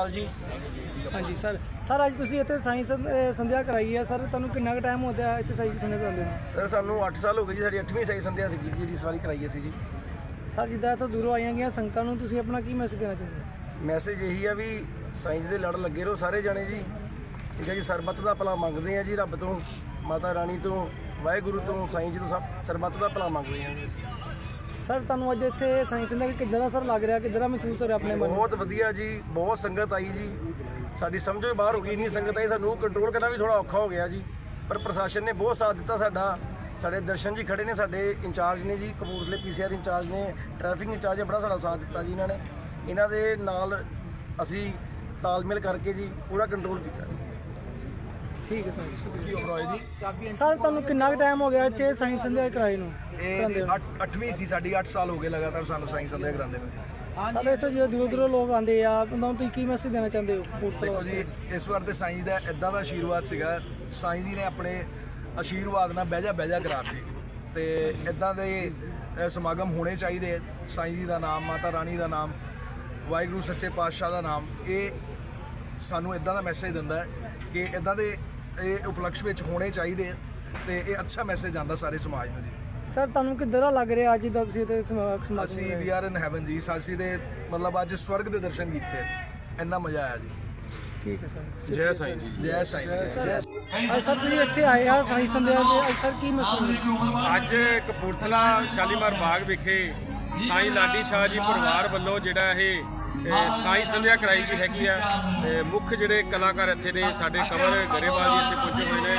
ਅਗਰਵਾਲ ਜੀ। ਹਾਂਜੀ sir. Sir ਅੱਜ ਤੁਸੀਂ ਇੱਥੇ ਸਾਇੰਸ ਸੰਧਿਆ ਕਰਾਈ ਹੈ। ਸਰ ਤੁਹਾਨੂੰ ਕਿੰਨਾ ਕੁ ਟਾਈਮ ਹੋ ਗਿਆ ਇੱਥੇ ਸਾਇੰਸ ਸੰਧਿਆ ਕਰਾਉਂਦੇ ਨੂੰ? ਸਰ ਸਾਨੂੰ 8 ਸਾਲ ਹੋ ਗਏ ਜੀ ਸਾਡੀ 8ਵੀਂ ਸਾਈ ਸੰਧਿਆ ਸੀਗੀ ਜਿਹੜੀ ਇਸ ਵਾਰੀ ਕਰਾਈ ਅਸੀਂ ਜੀ। ਸਰ ਜਿੱਦਾਂ ਇੱਥੋਂ ਦੂਰੋਂ ਆਈਆਂ ਗਈਆਂ ਸੰਗਤਾਂ ਨੂੰ ਤੁਸੀਂ ਆਪਣਾ ਕੀ ਮੈਸੇਜ ਦੇਣਾ ਚਾਹੁੰਦੇ ਮੈਸੇਜ ਇਹੀ ਆ ਵੀ ਸਾਇੰਸ ਦੇ ਲੜ ਲੱਗੇ ਰਹੋ ਸਾਰੇ ਜਾਣੇ ਜੀ। ਠੀਕ ਹੈ ਜੀ ਸਰਬੱਤ ਦਾ ਭਲਾ ਮੰਗਦੇ ਆ ਜੀ ਰੱਬ ਤੋਂ ਮਾਤਾ ਰਾਣੀ ਤੋਂ ਵਾਹਿਗੁਰੂ ਤੋਂ ਸਾਈਂ ਜੀ ਤੋਂ ਸਭ ਸਰਬੱਤ ਦਾ ਭਲਾ ਮੰਗਦੇ ਆ ਸਰ, ਤੁਹਾਨੂੰ ਅੱਜ ਇੱਥੇ ਸਾਇੰਸ ਸੰਧਿਆ ਕਿੱਦਾਂ ਦਾ ਸਰ ਲੱਗ ਰਿਹਾ, ਕਿੱਦਾਂ ਦਾ ਮਹਿਸੂਸ ਹੋ ਰਿਹਾ ਆਪਣੇ ਮਨ ਨੂੰ? ਬਹੁਤ ਵਧੀਆ ਜੀ, ਬਹੁਤ ਸੰਗਤ ਆਈ ਜੀ। ਸਾਡੀ ਸਮਝੋ ਹੀ ਬਾਹਰ ਹੋ ਗਈ, ਇੰਨੀ ਸੰਗਤ ਆਈ, ਸਾਨੂੰ ਕੰਟਰੋਲ ਕਰਨਾ ਵੀ ਥੋੜਾ ਔਖਾ ਹੋ ਗਿਆ ਜੀ। ਪਰ ਪ੍ਰਸ਼ਾਸਨ ਨੇ ਬਹੁਤ ਸਾਥ ਦਿੱਤਾ ਸਾਡਾ। ਸਾਡੇ ਦਰਸ਼ਨ ਜੀ ਖੜੇ ਨੇ, ਸਾਡੇ ਇੰਚਾਰਜ ਨੇ ਜੀ, ਕਪੂਰਥਲੇ ਪੀਸੀਆਰ ਇੰਚਾਰਜ ਨੇ ਟ੍ਰੈਫਿਕ ਇੰਚਾਰਜ ਨੇ, ਬੜਾ ਸਾਡਾ ਸਾਥ ਦਿੱਤਾ ਜੀ ਇਹਨਾਂ ਨੇ। ਇਹਨਾਂ ਦੇ ਨਾਲ ਅਸੀਂ ਤਾਲਮੇਲ ਕਰਕੇ ਜੀ ਪੂਰਾ ਕੰਟਰੋਲ ਕੀਤਾ। ਠੀਕ ਹੈ ਸਰ। ਕੀ ਉਪਰੋਏ ਜੀ ਸਰ ਤੁਹਾਨੂੰ ਕਿੰਨਾ ਕੁ ਟਾਈਮ ਹੋ ਗਿਆ ਇੱਥੇ ਸਾਇੰਸ ਸੰਧਿਆ ਕਰਾਏ ਨੂੰ? ਇਹ ਨੂੰ? 8ਵੀਂ ਸੀ ਸਾਡੀ 8 ਸਾਲ ਹੋ ਗਏ ਲਗਾਤਾਰ ਸਾਨੂੰ ਸਾਇੰਸ ਸੰਧਿਆ ਕਰਾਉਂਦੇ ਨੂੰ ਜੀ। ਸਰ ਇੱਥੇ ਜਦੋਂ ਦੂਰੋਂ ਦੂਰੋਂ ਲੋਕ ਆਉਂਦੇ ਆ ਉਹਨਾਂ ਨੂੰ ਤੁਸੀਂ ਕੀ ਮੈਸੇਜ ਦੇਣਾ ਚਾਹੁੰਦੇ ਹੋ? ਦੇਖੋ ਜੀ ਇਸ ਵਾਰ ਤੇ ਸਾਈਂ ਦਾ ਇਦਾਂ ਦਾ ਆਸ਼ੀਰਵਾਦ ਸੀਗਾ ਸਾਈਂ ਜੀ ਨੇ ਆਪਣੇ ਆਸ਼ੀਰਵਾਦ ਨਾਲ ਬਹਿਜਾ ਬਹਿਜਾ ਕਰਾਤੇ। ਤੇ ਇਦਾਂ ਦੇ ਸਮਾਗਮ ਹੋਣੇ ਚਾਹੀਦੇ ਸਾਈਂ ਜੀ ਦਾ ਨਾਮ ਮਾਤਾ ਰਾਣੀ ਦਾ ਨਾਮ ਵਾਹਿਗੁਰੂ ਸੱਚੇ ਪਾਤਸ਼ਾਹ ਦਾ ਨਾਮ ਇਹ ਸਾਨੂੰ ਇਦਾਂ ਦਾ ਮੈਸੇਜ ਦਿੰਦਾ ਹੈ ਕਿ ਇਦਾਂ ਦੇ ਇਹ ਉਪਲਕਸ਼ ਵਿੱਚ ਹੋਣੇ ਚਾਹੀਦੇ ਤੇ ਇਹ ਅੱਛਾ ਮੈਸੇਜ ਜਾਂਦਾ ਸਾਰੇ ਸਮਾਜ ਨੂੰ ਜੀ। ਸਰ ਤੁਹਾਨੂੰ ਕਿੱਦਾਂ ਦਾ ਲੱਗ ਰਿਹਾ ਅੱਜ ਦਾ ਤੁਸੀਂ ਸਮਾਗਮ ਅਸੀਂ? ਵੀ ਆਰ ਇਨ ਹੈਵਨ ਜੀ। ਸਾਸੀ ਦੇ ਮਤਲਬ ਅੱਜ ਸਵਰਗ ਦੇ ਦਰਸ਼ਨ ਕੀਤੇ। ਇੰਨਾ ਮਜ਼ਾ ਆਇਆ ਜੀ। ਠੀਕ ਹੈ ਸਰ ਜੈ ਸਾਈਂ ਜੀ। ਜੈ ਸਾਈਂ ਜੀ ਅੱਜ ਸਰ ਤੁਸੀਂ ਇੱਥੇ ਆਏ ਆ ਸਾਇੰਸ ਸੰਧਿਆ ਦੇ। ਅੱਜ ਸਰ ਕੀ ਮਸਲਾ ਅੱਜ ਕਪੂਰਥਲਾ ਸ਼ਾਲੀਮਾਰ ਬਾਗ ਵਿਖੇ ਸਾਈਂ ਲਾਡੀ ਸ਼ਾਹ ਜੀ ਪਰਿਵਾਰ ਵੱਲੋਂ ਜਿਹੜਾ ਇਹ ਸਾਈ ਸੰਧਿਆ ਕਰਾਈ ਗਈ ਹੈਗੀ ਆ। ਤੇ ਮੁੱਖ ਜਿਹੜੇ ਕਲਾਕਾਰ ਇੱਥੇ ਨੇ, ਸਾਡੇ ਕਮਰ ਗਰੇਵਾਲ ਜੀ ਇੱਥੇ ਪਹੁੰਚੇ ਹੋਏ ਨੇ।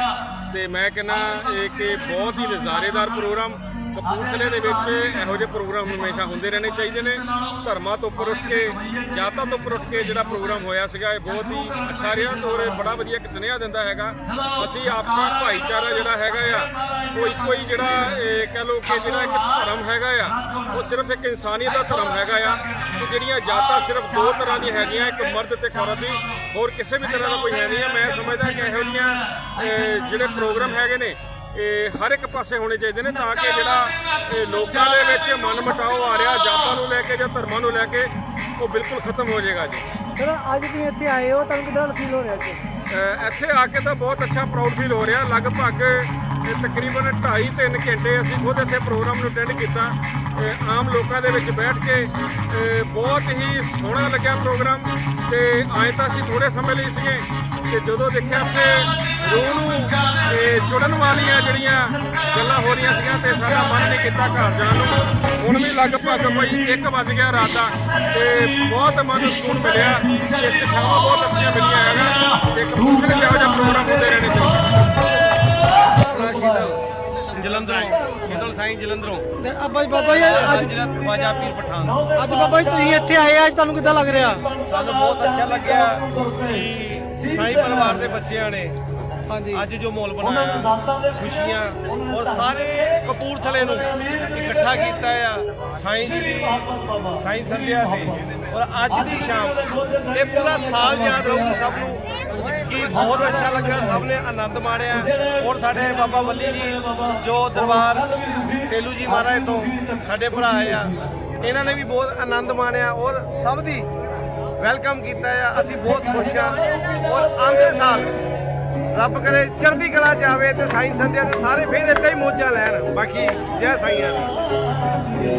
ਤੇ ਮੈਂ ਕਹਿੰਦਾ ਇਹ ਕਿ ਬਹੁਤ ਹੀ ਨਜ਼ਾਰੇਦਾਰ ਪ੍ਰੋਗਰਾਮ ਕਪੂਰਥਲੇ ਦੇ ਵਿੱਚ ਇਹੋ ਜਿਹੇ ਪ੍ਰੋਗਰਾਮ ਹਮੇਸ਼ਾ ਹੁੰਦੇ ਰਹਿਣੇ ਚਾਹੀਦੇ ਨੇ। ਧਰਮਾਂ ਤੋਂ ਉੱਪਰ ਉੱਠ ਕੇ, ਜਾਤਾਂ ਤੋਂ ਉੱਪਰ ਉੱਠ ਕੇ ਜਿਹੜਾ ਪ੍ਰੋਗਰਾਮ ਹੋਇਆ ਸੀਗਾ, ਇਹ ਬਹੁਤ ਹੀ ਅੱਛਾ ਰਿਹਾ ਔਰ ਬੜਾ ਵਧੀਆ ਇੱਕ ਸੁਨੇਹਾ ਦਿੰਦਾ ਹੈਗਾ। ਅਸੀਂ ਆਪਸੀ ਭਾਈਚਾਰਾ ਜਿਹੜਾ ਹੈਗਾ ਆ, ਉਹ ਇੱਕੋ ਹੀ ਜਿਹੜਾ ਕਹਿ ਲਓ ਕਿ ਜਿਹੜਾ ਇੱਕ ਧਰਮ ਹੈਗਾ ਆ, ਉਹ ਸਿਰਫ ਇੱਕ ਇਨਸਾਨੀਅਤ ਦਾ ਧਰਮ ਹੈਗਾ ਆ। ਕਿ ਜਿਹੜੀਆਂ ਜਾਤਾਂ ਸਿਰਫ ਦੋ ਤਰ੍ਹਾਂ ਦੀਆਂ ਹੈਗੀਆਂ, ਇੱਕ ਮਰਦ ਤੇ ਔਰਤ ਦੀ, ਹੋਰ ਕਿਸੇ ਵੀ ਤਰ੍ਹਾਂ ਦਾ ਕੋਈ ਹੈ ਨਹੀਂ ਆ। ਮੈਂ ਸਮਝਦਾ ਕਿ ਇਹੋ ਜਿਹੀਆਂ ਜਿਹੜੇ ਪ੍ਰੋਗਰਾਮ ਹੈਗੇ ਨੇ ਇਹ ਹਰ ਇੱਕ ਪਾਸੇ ਹੋਣੇ ਚਾਹੀਦੇ ਨੇ ਤਾਂ ਕਿ ਜਿਹੜਾ ਇਹ ਲੋਕਾਂ ਦੇ ਵਿੱਚ ਮਨ ਮਟਾਓ ਆ ਰਿਹਾ ਜਾਤਾਂ ਨੂੰ ਲੈ ਕੇ ਜਾਂ ਧਰਮਾਂ ਨੂੰ ਲੈ ਕੇ ਉਹ ਬਿਲਕੁਲ ਖਤਮ ਹੋ ਜਾਏਗਾ ਜੀ। ਸਰ ਅੱਜ ਤੁਸੀਂ ਇੱਥੇ ਆਏ ਹੋ ਤੁਹਾਨੂੰ ਕਿੱਦਾਂ ਫੀਲ ਹੋ ਰਿਹਾ ਅ, ਇੱਥੇ ਆ ਕੇ ਤਾਂ ਬਹੁਤ ਅੱਛਾ ਪ੍ਰਾਊਡ ਫੀਲ ਹੋ ਰਿਹਾ। ਲਗਭਗ ਇਹ ਤਕਰੀਬਨ 2.5 3 ਘੰਟੇ ਅਸੀਂ ਖੁਦ ਇੱਥੇ ਪ੍ਰੋਗਰਾਮ ਨੂੰ ਅਟੈਂਡ ਕੀਤਾ। ਅ, ਆਮ ਲੋਕਾਂ ਦੇ ਵਿੱਚ ਬੈਠ ਕੇ ਬਹੁਤ ਹੀ ਸੋਹਣਾ ਲੱਗਿਆ ਪ੍ਰੋਗਰਾਮ। ਤੇ ਆਏ ਤਾਂ ਅਸੀਂ ਥੋੜੇ ਸਮੇਂ ਲਈ ਸੀਗੇ। ਤੇ ਜਦੋਂ ਦੇਖਿਆ ਇੱਥੇ ਰੂਹ ਨੂੰ ਅ, ਜੁੜਨ ਵਾਲੀਆਂ ਜਿਹੜੀਆਂ ਗੱਲਾਂ ਹੋ ਰਹੀਆਂ ਸੀਗੀਆਂ ਤੇ ਸਾਡਾ ਮਨ ਨਹੀਂ ਕੀਤਾ ਘਰ ਜਾਣ ਨੂੰ। ਹੁਣ ਵੀ ਲਗਭਗ ਭਾਈ 1 ਵਜ ਗਿਆ ਰਾਤ ਦਾ। ਤੇ ਬਹੁਤ ਮਨ ਨੂੰ ਸਕੂਨ ਮਿਲਿਆ। ਤੇ ਸਿੱਖਿਆਵਾਂ ਬਹੁਤ ਅੱਛੀਆਂ ਮਿਲੀਆਂ ਹੈਗਾ ਤੇ ਕਪੂਰਥਲੇ ਜਿਹੋ ਜਿਹਾ ਪ੍ਰੋਗਰਾਮ ਹੁੰਦੇ ਰਹਿਣੇ ਚਾਹੀਦੇ। ਸ਼ੀਤਲ ਜਲੰਧਰੋਂ ਸ਼ੀਤਲ ਸਾਈਂ ਜਲੰਧਰੋਂ। ਤੇ ਅੱਬਾ ਜੀ ਬਾਬਾ ਜੀ ਅੱਜ ਜਿਹੜਾ ਖਵਾਜਾ ਪੀਰ ਪਠਾਨ। ਅੱਜ ਬਾਬਾ ਜੀ ਤੁਸੀਂ ਇੱਥੇ ਆਏ ਅੱਜ ਤੁਹਾਨੂੰ ਕਿੱਦਾਂ ਲੱਗ ਰਿਹਾ? ਸਾਨੂੰ ਬਹੁਤ ਅੱਛਾ ਲੱਗਿਆ ਕਿ ਸਾਈਂ ਪਰਿਵਾਰ ਦੇ ਬੱਚਿਆਂ ਨੇ ਹਾਂਜੀ। ਅੱਜ ਜੋ ਮਾਹੌਲ ਬਣਾਇਆ ਖੁਸ਼ੀਆਂ ਔਰ ਸਾਰੇ ਕਪੂਰਥਲੇ ਨੂੰ ਇਕੱਠਾ ਕੀਤਾ ਆ ਸਾਈਂ ਜੀ ਦੀ ਸਾਈਂ ਸੰਧਿਆ ਤੇ। ਔਰ ਅੱਜ ਦੀ ਸ਼ਾਮ ਇਹ ਪੂਰਾ ਸਾਲ ਯਾਦ ਰਹੂ ਸਭ ਨੂੰ। ਕਿ ਬਹੁਤ ਅੱਛਾ ਲੱਗਾ ਸਭ ਨੇ ਆਨੰਦ ਮਾਣਿਆ। ਔਰ ਸਾਡੇ ਬਾਬਾ ਵੱਲੀ ਜੀ, ਜੋ ਦਰਬਾਰ ਤੇਲੂ ਜੀ ਮਹਾਰਾਜ ਤੋਂ ਸਾਡੇ ਭਰਾ ਆ, ਇਹਨਾਂ ਨੇ ਵੀ ਬਹੁਤ ਆਨੰਦ ਮਾਣਿਆ ਔਰ ਸਭ ਦੀ ਵੈਲਕਮ ਕੀਤਾ ਆ। ਅਸੀਂ ਬਹੁਤ ਖੁਸ਼ ਆ ਔਰ ਆਉਂਦੇ ਸਾਲ ਰੱਬ ਕਰੇ ਚੜ੍ਹਦੀ ਕਲਾ ਚ ਆਵੇ ਤੇ ਸਾਈਂ ਸੰਧਿਆ ਤੇ ਸਾਰੇ ਫੇਰ ਇੱਥੇ ਹੀ ਮੋਜਾਂ ਲੈਣ। ਬਾਕੀ ਜੈ ਸਾਈਆਂ। ਦੀ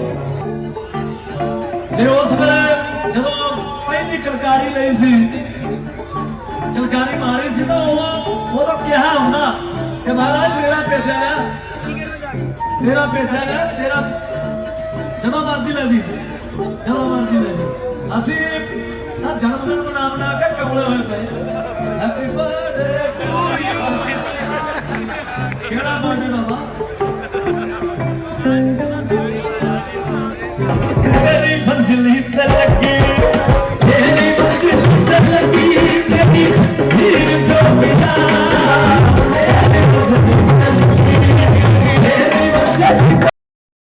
ਜੇ ਉਸ ਵੇਲੇ ਜਦੋਂ ਪਹਿਲੀ ਕਲਕਾਰੀ ਲਈ ਸੀ ਕਲਕਾਰੀ ਮਾਰੀ ਸੀ ਤਾਂ ਉਹ ਉਹਦਾ ਕਿਹਾ ਹੁੰਦਾ ਕਿ ਮਹਾਰਾਜ ਮੇਰਾ ਭੇਜਿਆ ਗਿਆ। ਤੇਰਾ ਭੇਜਿਆ ਗਿਆ, ਤੇਰਾ ਜਦੋਂ ਮਰਜ਼ੀ ਲੈ ਜੀ, ਜਦੋਂ ਮਰਜ਼ੀ ਲੈ ਜੀ। ਅਸੀਂ ਤਾਂ ਜਨਮ ਦਿਨ ਮਨਾ ਮਨਾ ਕੇ ਕਮਲੇ ਹੋਏ ਪਏ। ਹੈਪੀ ਬਰਥਡੇ ਟੂ ਯੂ ਕਿਹੜਾ ਬਰਥਡੇ ਬਾਬਾ?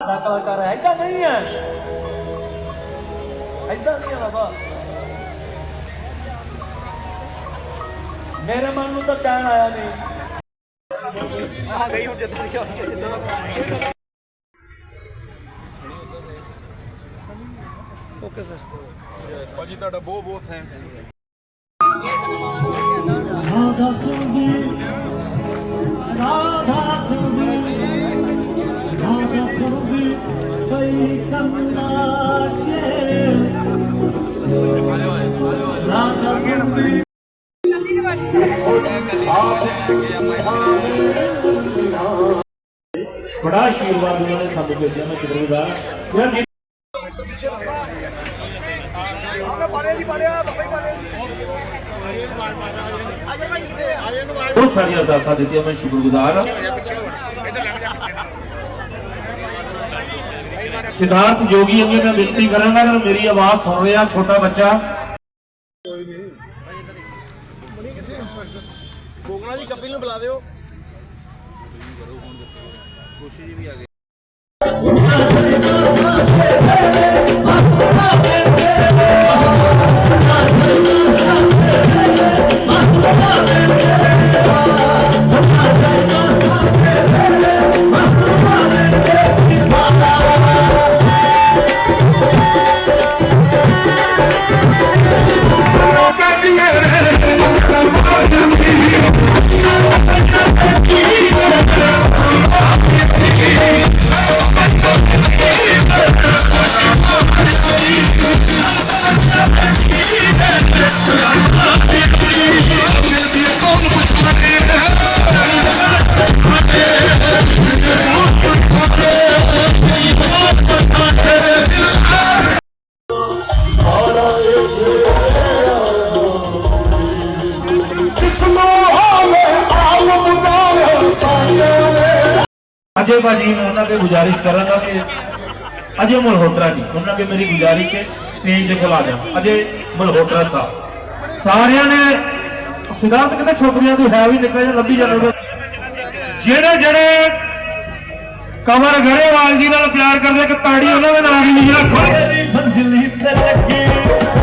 ਕਲਾਕਾਰ ਹੈ। ਇਦਾਂ ਨਹੀਂ ਹੈ ਇਦਾਂ ਨਹੀਂ ਹੈ ਬਾਬਾ ਮੇਰੇ ਮਨ ਨੂੰ ਤਾਂ ਚੈਨ ਆਇਆ ਨਹੀਂ ਓਕੇ ਸਰ ਭਾਜੀ, ਤੁਹਾਡਾ ਬਹੁਤ ਬਹੁਤ ਥੈਂਕਸ ਸੁਣਦੀ ਰਾਧਾ ਸੁਣਦੀ ਰਾਧਾ ਸੁਣਦੀ ਕਈ ਕੰਨਾਂ 'ਚ ਬੜਾ ਆਸ਼ੀਰਵਾਦ ਉਹਨਾਂ ਨੇ ਸਾਨੂੰ ਭੇਜਿਆ ਮੈਂ ਕਿਧਰੋਂ ਦਾ। ਯਾਰ ਜੀ ਬਹੁਤ ਸਾਰੀਆਂ ਅਰਦਾਸਾਂ ਦਿੱਤੀਆਂ, ਮੈਂ ਸ਼ੁਕਰਗੁਜ਼ਾਰ ਹਾਂ। ਸਿਧਾਰਥ ਜੋਗੀ ਅੱਗੇ ਮੈਂ ਬੇਨਤੀ ਕਰਾਂਗਾ, ਅਗਰ ਮੇਰੀ ਆਵਾਜ਼ ਸੁਣ ਰਿਹਾ ਛੋਟਾ ਬੱਚਾ। ਕੋਕਣਾ ਜੀ, ਕਪਿਲ ਨੂੰ ਬੁਲਾ ਦਿਓ। ਅਜੇ ਭਾਜੀ ਮੈਂ ਉਹਨਾਂ ਤੇ ਗੁਜ਼ਾਰਿਸ਼ ਕਰਾਂਗਾ ਕਿ ਅਜੇ ਮਲਹੋਤਰਾ ਜੀ, ਉਹਨਾਂ ਕੇ ਮੇਰੀ ਗੁਜ਼ਾਰਿਸ਼ ਹੈ ਸਟੇਜ ਦੇ ਕੋਲ ਆ ਜਾਣ। ਅਜੇ ਮਲਹੋਤਰਾ ਸਾਹਿਬ। ਸਾਰਿਆਂ ਨੇ, ਸਿਧਾਂਤ ਕਹਿੰਦੇ ਛੋਕਰੀਆਂ ਦੀ ਹੈ ਵੀ ਨਿਕਲ ਜਾ ਲੱਭੀ ਜਾਣਾ ਜਿਹੜੇ ਜਿਹੜੇ ਕਮਰ ਗਰੇਵਾਲ ਜੀ ਨਾਲ ਪਿਆਰ ਕਰਦੇ ਕਿ ਤਾੜੀ ਉਹਨਾਂ ਦੇ ਨਾਲ ਹੀ ਨਹੀਂ ਰੱਖੋ। ਮੰਜ਼ਲੀ ਤੇ ਲੱਗੀ।